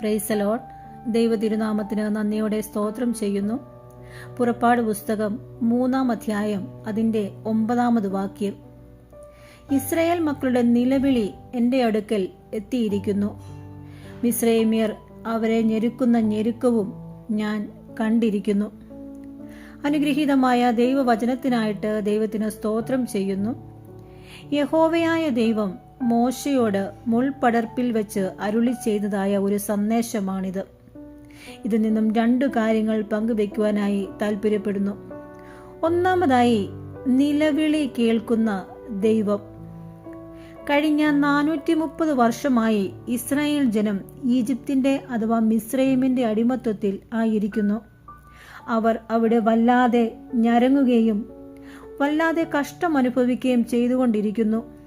പ്രൈസലോട്ട് ദൈവ തിരുനാമത്തിന് നന്ദിയോടെ സ്തോത്രം ചെയ്യുന്നു. പുറപ്പാട് പുസ്തകം മൂന്നാം അധ്യായം അതിന്റെ ഒമ്പതാമത് വാക്യം. ഇസ്രയേൽ മക്കളുടെ നിലവിളി എന്റെ അടുക്കൽ എത്തിയിരിക്കുന്നു. മിസ്രൈമ്യർ അവരെ ഞെരുക്കുന്ന ഞെരുക്കവും ഞാൻ കണ്ടിരിക്കുന്നു. അനുഗ്രഹീതമായ ദൈവവചനത്തിനായിട്ട് ദൈവത്തിന് സ്തോത്രം ചെയ്യുന്നു. യഹോവയായ ദൈവം മോശയോട് മുൾപടർപ്പിൽ വെച്ച് അരുളി ചെയ്തതായ ഒരു സന്ദേശമാണിത്. ഇതിൽ നിന്നും രണ്ടു കാര്യങ്ങൾ പങ്കുവെക്കുവാനായി താല്പര്യപ്പെടുന്നു ഒന്നാമതായി നിലവിളി കേൾക്കുന്ന ദൈവം. കഴിഞ്ഞ നാനൂറ്റി മുപ്പത് വർഷമായി ഇസ്രായേൽ ജനം ഈജിപ്തിന്റെ അഥവാ മിസ്രൈമിന്റെ അടിമത്വത്തിൽ ആയിരിക്കുന്നു. അവർ അവിടെ വല്ലാതെ ഞരങ്ങുകയും വല്ലാതെ കഷ്ടം അനുഭവിക്കുകയും ചെയ്തുകൊണ്ടിരിക്കുന്നു.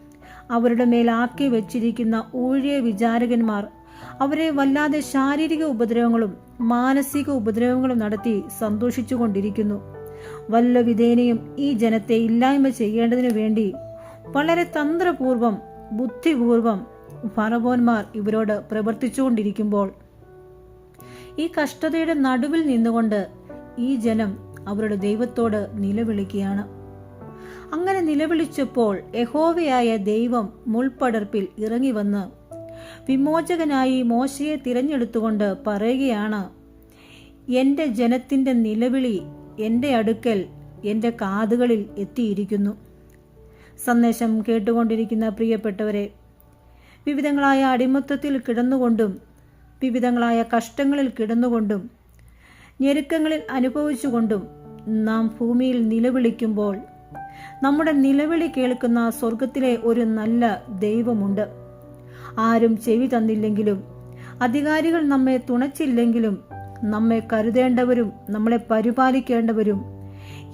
അവരുടെ മേൽ ആക്കി വെച്ചിരിക്കുന്ന ഊഴിയ വിചാരകന്മാർ അവരെ വല്ലാതെ ശാരീരിക ഉപദ്രവങ്ങളും മാനസിക ഉപദ്രവങ്ങളും നടത്തി സന്തോഷിച്ചു കൊണ്ടിരിക്കുന്നു വല്ല വിധേനയും ഈ ജനത്തെ ഇല്ലായ്മ ചെയ്യേണ്ടതിനു വേണ്ടി വളരെ തന്ത്രപൂർവം ബുദ്ധിപൂർവം ഫറവോന്മാർ ഇവരോട് പ്രവർത്തിച്ചുകൊണ്ടിരിക്കുമ്പോൾ ഈ കഷ്ടതയുടെ നടുവിൽ നിന്നുകൊണ്ട് ഈ ജനം അവരുടെ ദൈവത്തോട് നിലവിളിക്കുകയാണ്. അങ്ങനെ നിലവിളിച്ചപ്പോൾ യഹോവയായ ദൈവം മുൾപടർപ്പിൽ ഇറങ്ങി വന്ന് വിമോചകനായി മോശയെ തിരഞ്ഞെടുത്തുകൊണ്ട് പറയുകയാണ് എന്റെ ജനത്തിന്റെ നിലവിളി എന്റെ അടുക്കൽ എന്റെ കാതുകളിൽ എത്തിയിരിക്കുന്നു. സന്ദേശം കേട്ടുകൊണ്ടിരിക്കുന്ന പ്രിയപ്പെട്ടവരെ വിവിധങ്ങളായ അടിമത്തത്തിൽ കിടന്നുകൊണ്ടും വിവിധങ്ങളായ കഷ്ടങ്ങളിൽ കിടന്നുകൊണ്ടും ഞെരുക്കങ്ങളിൽ അനുഭവിച്ചുകൊണ്ടും നാം ഭൂമിയിൽ നിലവിളിക്കുമ്പോൾ നമ്മുടെ നിലവിളി കേൾക്കുന്ന സ്വർഗത്തിലെ ഒരു നല്ല ദൈവമുണ്ട്. ആരും ചെവി തന്നില്ലെങ്കിലും അധികാരികൾ നമ്മെ തുണച്ചില്ലെങ്കിലും നമ്മെ കരുതേണ്ടവരും നമ്മളെ പരിപാലിക്കേണ്ടവരും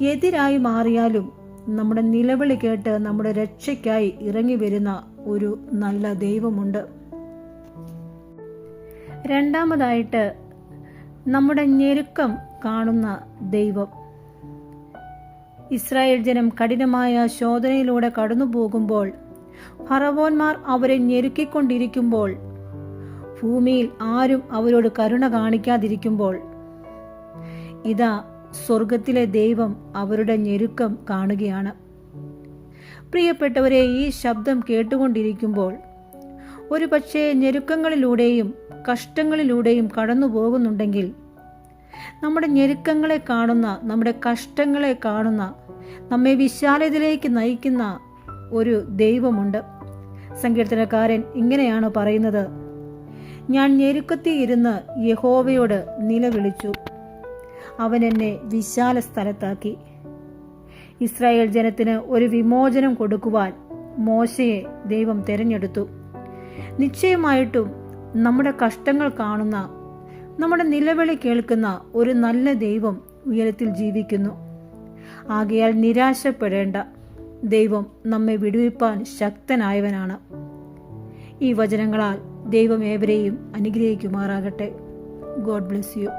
എതിരായി മാറിയാലും നമ്മുടെ നിലവിളി കേട്ട് നമ്മുടെ രക്ഷയ്ക്കായി ഇറങ്ങി വരുന്ന ഒരു നല്ല ദൈവമുണ്ട്. രണ്ടാമതായിട്ട് നമ്മുടെ ഞെരുക്കം കാണുന്ന ദൈവം. ഇസ്രായേൽ ജനം കഠിനമായ ശോധനയിലൂടെ കടന്നുപോകുമ്പോൾ ഫറവോന്മാർ അവരെ ഞെരുക്കിക്കൊണ്ടിരിക്കുമ്പോൾ ഭൂമിയിൽ ആരും അവരോട് കരുണ കാണിക്കാതിരിക്കുമ്പോൾ ഇതാ സ്വർഗത്തിലെ ദൈവം അവരുടെ ഞെരുക്കം കാണുകയാണ്. പ്രിയപ്പെട്ടവരെ ഈ ശബ്ദം കേട്ടുകൊണ്ടിരിക്കുമ്പോൾ ഒരുപക്ഷെ ഞെരുക്കങ്ങളിലൂടെയും കഷ്ടങ്ങളിലൂടെയും കടന്നു പോകുന്നുണ്ടെങ്കിൽ നമ്മുടെ ഞെരുക്കങ്ങളെ കാണുന്ന നമ്മുടെ കഷ്ടങ്ങളെ കാണുന്ന നമ്മെ വിശാലതയിലേക്ക് നയിക്കുന്ന ഒരു ദൈവമുണ്ട്. സങ്കീർത്തനക്കാരൻ ഇങ്ങനെയാണ് പറയുന്നത്. ഞാൻ ഞെരുക്കത്തി ഇരുന്ന് യഹോവയോട് നിലവിളിച്ചു. അവൻ എന്നെ വിശാല സ്ഥലത്താക്കി. ഇസ്രായേൽ ജനത്തിന് ഒരു വിമോചനം കൊടുക്കുവാൻ മോശയെ ദൈവം തിരഞ്ഞെടുത്തു. നിശ്ചയമായിട്ടും നമ്മുടെ കഷ്ടങ്ങൾ കാണുന്ന നമ്മുടെ നിലവിളി കേൾക്കുന്ന ഒരു നല്ല ദൈവം ഉയരത്തിൽ ജീവിക്കുന്നു. ആകയാൽ നിരാശപ്പെടേണ്ട ദൈവം നമ്മെ വിടുവിപ്പാൻ ശക്തനായവനാണ്. ഈ വചനങ്ങളാൽ ദൈവം ഏവരെയും അനുഗ്രഹിക്കുമാറാകട്ടെ. God bless you.